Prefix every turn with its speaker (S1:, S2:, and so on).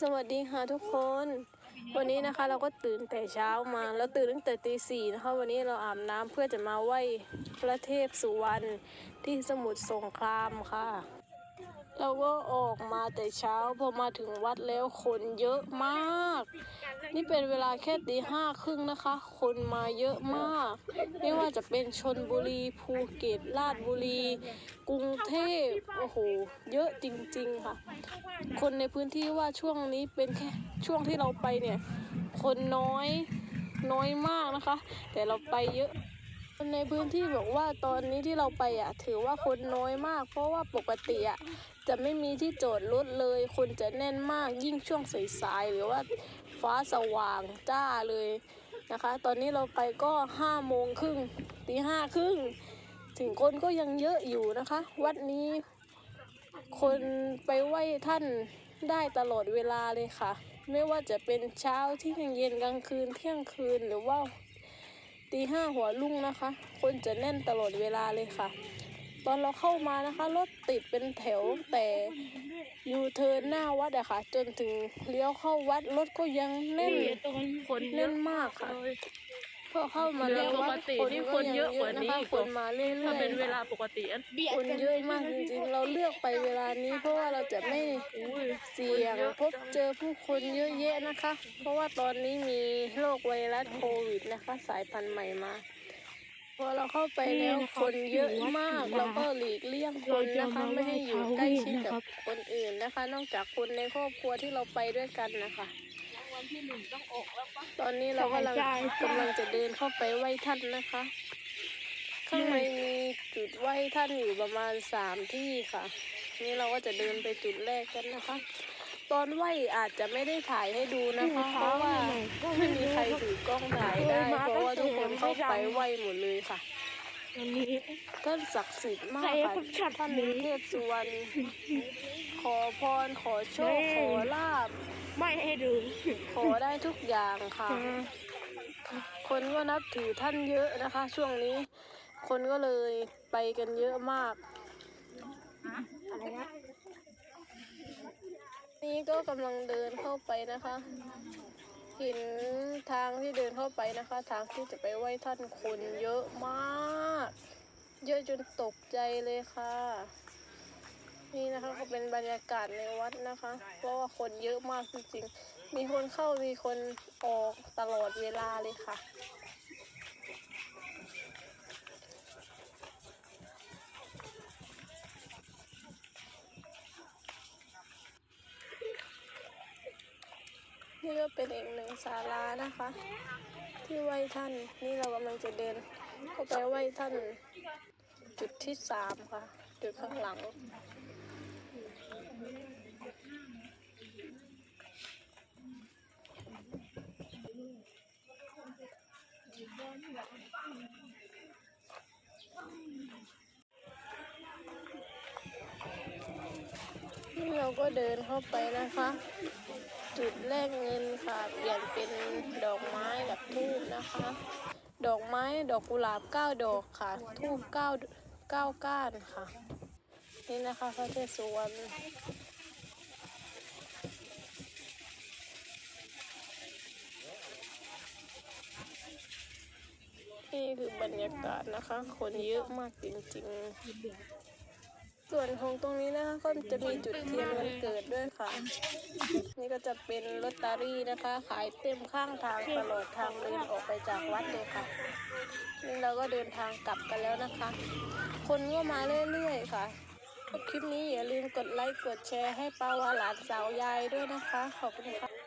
S1: สวัสดีค่ะทุกคน วันนี้นะคะเราก็ตื่นแต่เช้ามาแล้วตื่นตั้งแต่ตีสี่นะคะ วันนี้เราอาบน้ำเพื่อจะมาไหว้พระเทพสุวรรณที่สมุทรสงครามค่ะ เราก็ออกมาแต่เช้าพอมาถึงวัดแล้วคนเยอะมาก นี่เป็นเวลาแค่ตีห้าครึ่งนะคะ คนมาเยอะมาก ไม่ว่าจะเป็นชนบุรีภูเก็ตราชบุรี กรุงเทพโอ้โห เยอะจริงๆค่ะ คนในพื้นที่ว่าช่วงนี้เป็นแค่ช่วงที่เราไปเนี่ย คนน้อยน้อยมากนะคะ แต่เราไปเยอะ คนในพื้นที่บอกว่าตอนนี้ที่เราไปอะ ถือว่าคนน้อยมาก เพราะว่าปกติอะจะไม่มีที่จอดรถเลย คนจะแน่นมากยิ่งช่วงสายๆหรือว่าฟ้าสว่างจ้าเลยนะคะ ตอนนี้เราไปก็ห้าโมงครึ่งตีห้าครึ่งถึงคนก็ยังเยอะอยู่นะคะ วัดนี้ คนไปไหว้ท่านได้ตลอดเวลาเลยค่ะ ไม่ว่าจะเป็นเช้าที่ยงเย็นกลางคืนเที่ยงคืนหรือว่า ตีห้าหัวรุ่งนะคะ คนจะแน่นตลอดเวลาเลยค่ะ ตอนเราเข้ามานะคะ รถติดเป็นแถวแต่ยูเทิร์นหน้าวัดอะค่ะ จนถึงเลี้ยวเข้าวัดรถก็ยังแน่น
S2: คนเย
S1: แน่
S2: อะ
S1: นมากค่ะ
S2: เลย
S1: พอเข้ามาแล้ววัด
S2: ปกติ
S1: คน
S2: นี่
S1: ก็
S2: คน
S1: ยัง
S2: เยอะกว่านี้
S1: นะคะ
S2: อีก
S1: คนมาเรื่อยๆ
S2: ถ้าเป็นเวลา
S1: ค่ะ
S2: ปกติอัน
S1: คนเยอะมากจริงๆเราเลือกไปเวลานี้เพราะว่าเราจะไม่
S2: อุ้ย
S1: เสี่ยงพบเจอผู้คนเยอะแยะนะคะ เพราะว่าตอนนี้มีโรคไวรัสโควิดนะคะ สายพันธุ์ใหม่มาพอเราเข้าไปแล้วคนเยอะมากเราก็หลีกเลี่ยงคนนะคะไม่ให้อยู่ใกล้ชิดกับคนอื่นนะคะ นอกจากคนในครอบครัวที่เราไปด้วยกันนะคะ
S2: วันที่หนึ่งต้องออกแล้วปะ
S1: ตอนนี้เรากำลังกำลังจะเดินเข้าไปไหว้ท่านนะคะ ข้างในมีจุดไหว้ท่านอยู่ประมาณสามที่ค่ะ นี่เราก็จะเดินไปจุดแรกกันนะคะ ตอนไหว้อาจจะไม่ได้ถ่ายให้ดูนะคะ เพราะว่าไม่มีใครถือกล้องถ่ายได้ เพราะว่าทุกคนเข้าไปไหว้หมดเลยค่ะ
S2: วันนี้
S1: ท่านศักดิ์สิทธิ์มาก
S2: ใส่
S1: ค่ะ
S2: พุทธชัด
S1: ท่าน
S2: นี้
S1: เทพสุวรรณขอพรขอโชคขอลาบ
S2: ไม่ให้ดู
S1: ขอได้ทุกอย่างค่ะ คนก็นับถือท่านเยอะนะคะ ช่วงนี้ คนก็เลยไปกันเยอะมาก
S2: อะไรนะ
S1: นี่ก็กำลังเดินเข้าไปนะคะเห็นทางที่เดินเข้าไปนะคะ ทางที่จะไปไหว้ท่านคนเยอะมาก เยอะจนตกใจเลยค่ะ นี่นะคะก็เป็นบรรยากาศในวัดนะคะ เพราะว่าคนเยอะมากจริงๆ มีคนเข้ามีคนออกตลอดเวลาเลยค่ะนี่ก็เป็นอีกหนึ่งศาลานะคะ ที่ไหว้ท่านนี่เรากำลังจะเดินเข้าไปไหว้ท่าน จุดที่สามค่ะ จุดข้างหลัง นี่เราก็เดินเข้าไปนะคะ จุดแรกเงินค่ะ เปลี่ยนเป็นดอกไม้กับทูบนะคะ ดอกไม้ดอกกุหลาบเก้าดอกค่ะ ทูบเก้าเก้าก้านค่ะ นี่นะคะพระเทพสุวรรณนี่ บรรยากาศนะคะ คนเยอะมากจริงๆ ส่วนของตรงนี้นะคะก็จะมีจุดเทียนวันเกิดด้วยค่ะ นี่ก็จะเป็นลอตเตอรี่นะคะ ขายเต็มข้างทางตลอดทางเดินออกไปจากวัดเลยค่ะนี่เราก็เดินทางกลับกันแล้วนะคะ คนก็มาเรื่อยๆค่ะคลิปนี้อย่าลืมกดไลค์กดแชร์ให้ป้าวาหลานสาวยายด้วยนะคะ ขอบคุณค่ะ